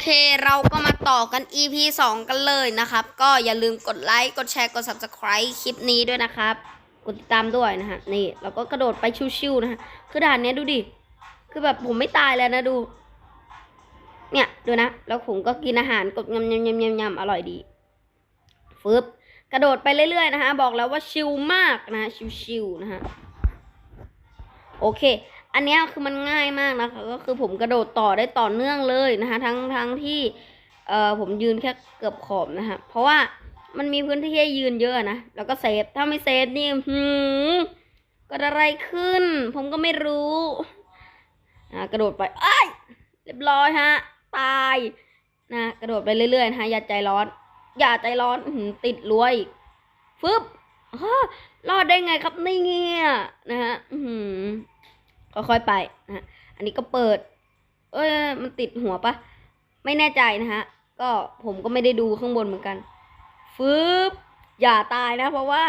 เคเราก็มาต่อกัน EP 2 กันเลยนะครับ ก็อย่าลืมกดไลค์ กดแชร์ กด subscribe คลิปนี้ด้วยนะครับ กดติดตามด้วยนะฮะ นี่ เราก็กระโดดไปชิวๆนะฮะ คือด่านเนี้ยดูดิ คือแบบผมไม่ตายแล้วนะดู เนี่ย ดูนะ แล้วผมก็กินอาหารกดยำยำยำยำยำอร่อยดี ฟึบ กระโดดไปเรื่อยๆนะฮะ บอกแล้วว่าชิลมากนะฮะชิวๆนะฮะ โอเค อันนี้คือมันง่ายมากนะคะ ก็คือผมกระโดดต่อได้ต่อเนื่องเลยนะคะ ทั้งทั้งที่เอ่อผมยืนแค่เกือบขอบนะคะเพราะว่ามันมีพื้นที่ให้ยืนเยอะนะ แล้วก็เซฟ ถ้าไม่เซฟนี่หืมเก็อะไรขึ้น ผมก็ไม่รู้นะกระโดดไปเอ้ยเรียบร้อยฮะ ตายนะกระโดดไปเรื่อยๆนะะอย่าใจร้อน อย่าใจร้อนหืติดรั้วอีกฟึบอ้อรอดได้ไงครับนี่เงี้ยนะฮะอือหือ ค่อยๆไปนะฮะอันนี้ก็เปิด เอ้ยมันติดหัวปะไม่แน่ใจนะฮะ ก็ผมก็ไม่ได้ดูข้างบนเหมือนกันฟืบอย่าตายนะ เพราะว่า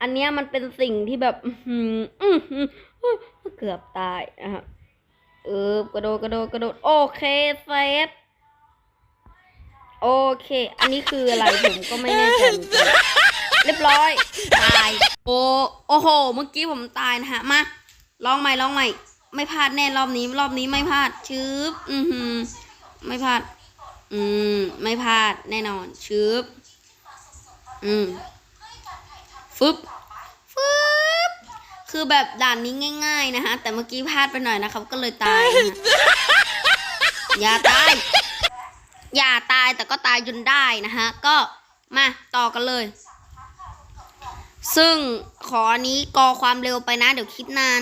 อันเนี้ยมันเป็นสิ่งที่แบบอื้อหืออื้อหืออื้อเกือบตายนะฮะเออกระโดดกระโดดกระโดดโอเคเซฟโอเค อันนี้คืออะไรผมก็ไม่แน่ใจเหมือนกันเรียบร้อย ตาย โอ้โอ้โห เมื่อกี้ผมตายนะฮะ มา ลองใหม่ลองใหม่ ไม่พลาดแน่รอบนี้ รอบนี้ไม่พลาดชืบอือหือ ไม่พลาด อืม ไม่พลาดแน่นอนชืบอืมฟึบฟึบคือแบบด่านนี้ง่าย ๆ นะคะแต่เมื่อกี้พลาดไปหน่อยนะครับ ก็เลยตายนะอย่าตาย อย่าตายแต่ก็ตายจนได้นะฮะ ก็มาต่อกันเลย ซึ่งขออันนี้กอความเร็วไปนะ เดี๋ยวคลิปนาน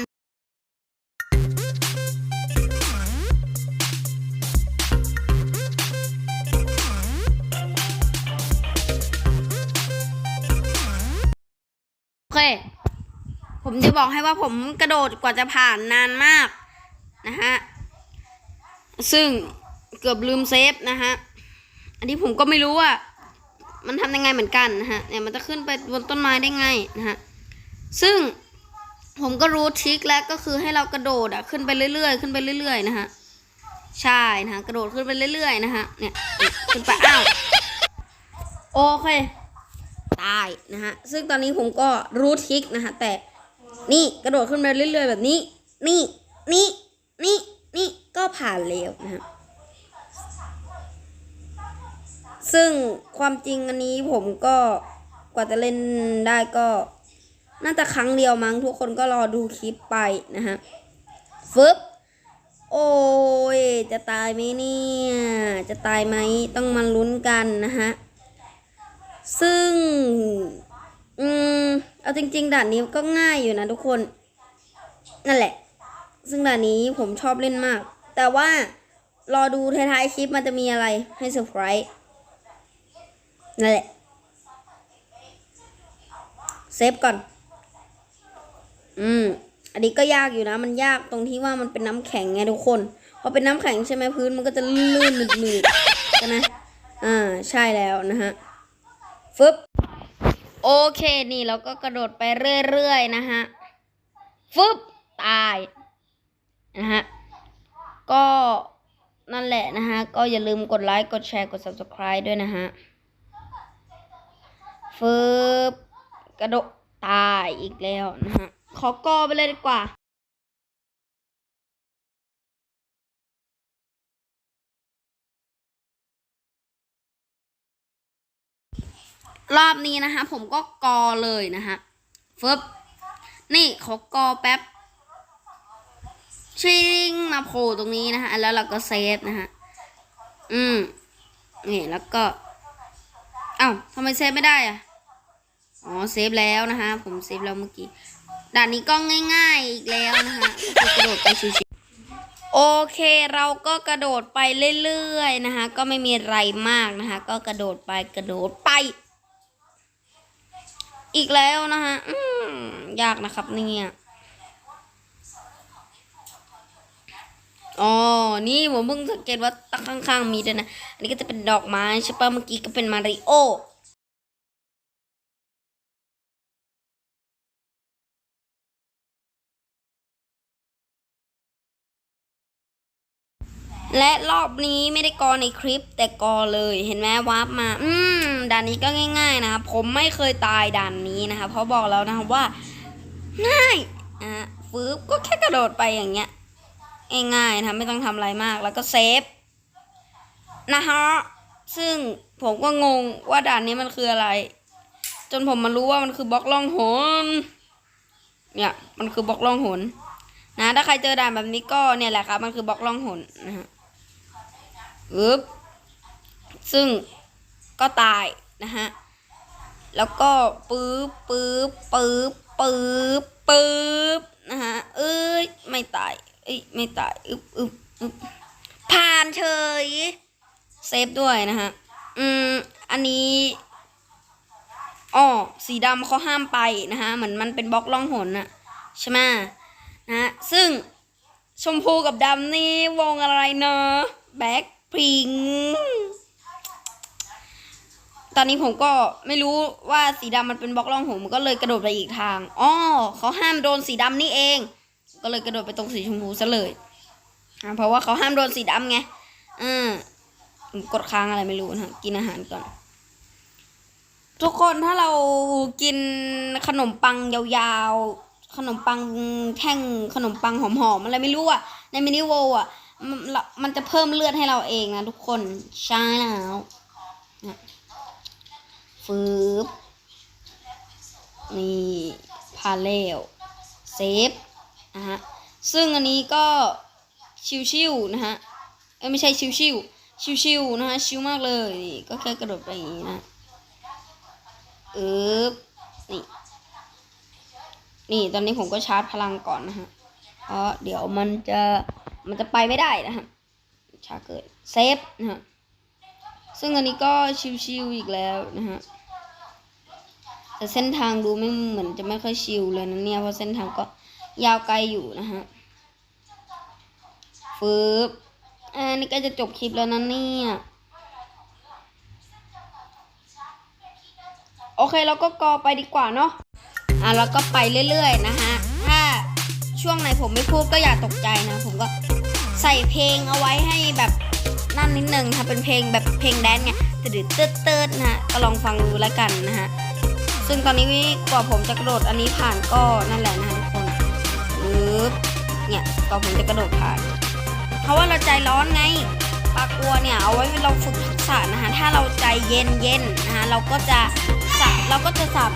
ผมจะบอกให้ว่าผมกระโดดกว่าจะผ่านนานมากนะฮะ ซึ่งเกือบลืมเซฟนะฮะ อันนี้ผมก็ไม่รู้ว่า มันทำยังไงเหมือนกันนะฮะ เนี่ยมันจะขึ้นไปบนต้นไม้ได้ไงนะฮะ ซึ่งผมก็รู้ทริคแล้วก็คือให้เรากระโดดอะขึ้นไปเรื่อยๆ ขึ้นไปเรื่อยๆนะฮะ ใช่นะฮะกระโดดขึ้นไปเรื่อยๆนะฮะ เนี่ยขึ้นไปอ้าวโอเค ตายนะฮะ ซึ่งตอนนี้ผมก็รู้ทริคนะฮะ แต่นี่กระโดดขึ้นไปเรื่อย ๆ แบบนี้ นี่ นี่ นี่ นี่ ก็ผ่านแล้วนะฮะ ซึ่งความจริงอันนี้ผมก็กว่าจะเล่นได้ก็ น่าจะครั้งเดียวมั้งทุกคนก็รอดูคลิปไปนะฮะฟึบโอ้ย จะตายไหมเนี่ย จะตายไหม ต้องมาลุ้นกันนะฮะ ซึ่ง อืม เอาจริง ๆ ด่านนี้ก็ง่ายอยู่นะทุกคน นั่นแหละ ซึ่งด่านนี้ผมชอบเล่นมาก แต่ว่ารอดูท้ายๆคลิปมันจะมีอะไรให้เซอร์ไพรส์ นั่นแหละ เซฟก่อน อืม อันนี้ก็ยากอยู่นะ มันยากตรงที่ว่ามันเป็นน้ำแข็งไงทุกคน พอเป็นน้ำแข็งใช่ไหมพื้นมันก็จะลื่นหนืดๆใช่ไหมอ่า ใช่แล้วนะฮะ ฟึบโอเคนี่เราก็กระโดดไปเรื่อยๆนะฮะฟึบตายนะฮะก็นั่นแหละนะฮะ ก็อย่าลืมกดไลค์กดแชร์กด subscribe ด้วยนะฮะฟึบกระโดดตายอีกแล้วนะฮะ ขอกอไปเลยดีกว่า รอบนี้นะคะ ผมก็กอเลยนะฮะฟึบนี่ขอกอแป๊บชิงมาโผล่ตรงนี้นะฮะแล้วเราก็เซฟนะฮะอืมนี่แล้วก็เอ้าทำไมเซฟไม่ได้อะอ๋อเซฟแล้วนะคะผมเซฟแล้วเมื่อกี้ด่านนี้ก็ง่ายๆอีกแล้วนะคะก็กระโดดไปชิวๆโอเคเราก็กระโดดไปเรื่อยๆนะคะก็ไม่มีอะไรมากนะคะก็กระโดดไปกระโดดไป อีกแล้วนะคะอืมยากนะครับเนี่ยอ๋อ นี่ผมเพิ่งสังเกตว่าตั้งข้างๆมีด้วยนะ อันนี้ก็จะเป็นดอกไม้ใช่ปะเมื่อกี้ก็เป็นมาริโอ และรอบนี้ไม่ได้กอในคลิปแต่กอเลยเห็นไหมวาร์ปมา อืมด่านนี้ก็ง่าย ๆ นะครับ ผมไม่เคยตายด่านนี้นะคะเพราะบอกแล้วนะครับว่า ง่ายอะฟืบก็แค่กระโดดไปอย่างเงี้ยง่ายๆนะไม่ต้องทำอะไรมากแล้วก็เซฟนะฮะซึ่งผมก็งงว่าด่านนี้มันคืออะไร จนผมมารู้ว่ามันคือบล็อกล่องหนเนี่ยมันคือบล็อกล่องหนนะถ้าใครเจอด่านแบบนี้ก็เนี่ยแหละครับ มันคือบล็อกล่องหนนะฮะ อึบซึ่งก็ตายนะฮะ แล้วก็ปื๊บปื๊บปื๊บปื๊บปื๊บนะฮะ เอ้ยไม่ตาย เอ้ยไม่ตายอึบอึบอึบผ่านเฉย เซฟด้วยนะฮะ อืม อันนี้อ๋อสีดำเขาห้ามไปนะฮะ เหมือนมันเป็นบล็อกล่องหนอะใช่ไหมนะฮะซึ่งชมพูกับดำนี่วงอะไรเนอะแบ็ค พิง ตอนนี้ผมก็ไม่รู้ว่าสีดำมันเป็นบล็อกล่องผมก็เลยกระโดดไปอีกทางอ๋อเขาห้ามโดนสีดำนี่เอง ก็เลยกระโดดไปตรงสีชมพูซะเลยเพราะว่าเขาห้ามโดนสีดำไงอืมกดค้างอะไรไม่รู้นะฮะกินอาหารก่อน ทุกคนถ้าเรากินขนมปังยาวๆขนมปังแท่งขนมปังหอมๆอะไรไม่รู้อะในมินิโวอะ มันจะเพิ่มเลือดให้เราเองนะทุกคนใช่แล้วนะฟืบนี่พาเลวเซฟนะฮะซึ่งอันนี้ก็ชิวๆนะฮะเอ้ไม่ใช่ชิวๆชิวๆนะฮะชิวมากเลยนี่ก็แค่กระโดดไปอย่างนี้นะอึบนี่นี่ตอนนี้ผมก็ชาร์จพลังก่อนนะฮะเพราะเดี๋ยวมันจะ มันจะไปไม่ได้นะฮะชาเกิดเซฟนะฮะซึ่งอันนี้ก็ชิวๆอีกแล้วนะฮะแต่เส้นทางดูไม่เหมือนจะไม่ค่อยชิวเลยนะเนี่ยเพราะเส้นทางก็ยาวไกลอยู่นะฮะฟืบอันนี้ก็จะจบคลิปแล้วนะเนี่ยโอเคเราก็กอไปดีกว่าเนาะอะเราก็ไปเรื่อยๆนะฮะถ้าช่วงไหนผมไม่พูดก็อย่าตกใจนะ ผมก็ ใส่เพลงเอาไว้ให้แบบนั่นนิดนึงค่ะเป็นเพลงแบบเพลงแดนซ์ไงตืดตืดตืดนะฮะก็ลองฟังดูแล้วกันนะฮะซึ่งตอนนี้กว่าผมจะกระโดดอันนี้ผ่านก็นั่นแหละนะทุกคนปึ๊บเนี่ยกว่าผมจะกระโดดผ่าน เพราะว่าเราใจร้อนไงปลากัวเนี่ยเอาไว้เราฝึกทักษะนะคะถ้าเราใจเย็นเย็นนะคะเราก็จะสะเราก็จะสับ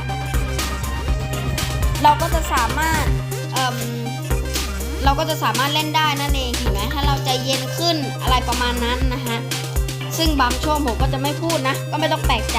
เราก็จะสามารถเอ่ม เราก็จะสามารถเล่นได้นั่นเองเห็นไหมถ้าเราใจเย็นขึ้นอะไรประมาณนั้นนะคะซึ่งบางช่วงผมก็จะไม่พูดนะ ก็ไม่ต้องแปลกใจ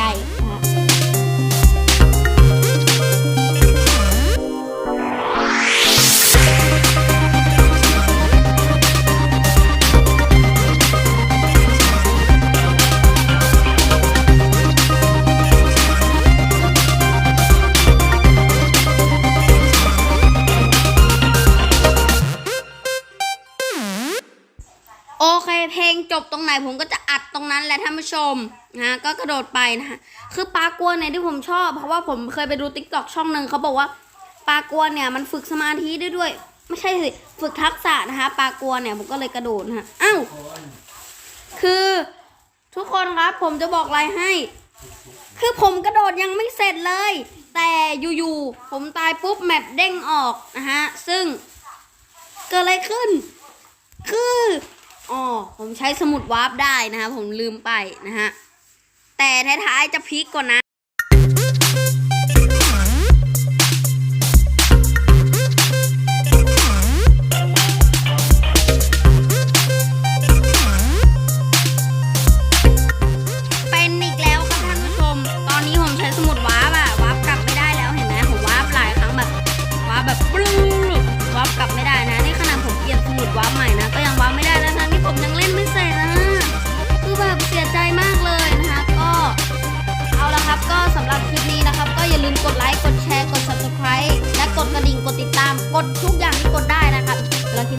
เคเพลงจบตรงไหนผมก็จะอัดตรงนั้นแหละท่านผู้ชมนะก็กระโดดไปนะคะคือปลากวนเนี่ยที่ผมชอบ เพราะว่าผมเคยไปดูติ๊กต็อกช่องหนึ่งเขาบอกว่าปลากวนเนี่ยมันฝึกสมาธิได้ด้วย ไม่ใช่สิฝึกทักษะนะคะปลากวนเนี่ยผมก็เลยกระโดดนะคะอ้าวคือทุกคนครับผมจะบอกอะไรให้ คือผมกระโดดยังไม่เสร็จเลย แต่อยู่ๆผมตายปุ๊บแมปเด้งออกนะฮะซึ่งเกิดอะไรขึ้น คือ อ๋อผมใช้สมุดวาร์ปได้นะฮะผมลืมไปนะฮะ แต่ท้ายๆจะพลิกก่อนนะเป็นอีกแล้วครับท่านผู้ชมตอนนี้ผมใช้สมุดวาร์ปอะวาร์ปกลับไม่ได้แล้วเห็นไหมผมวาร์ปหลายครั้งแบบวาร์ปแบบวาร์ปกลับไม่ได้นะ นี่ขนาดผมเปลี่ยนสมุดวาร์ปใหม่นะ มกดทุก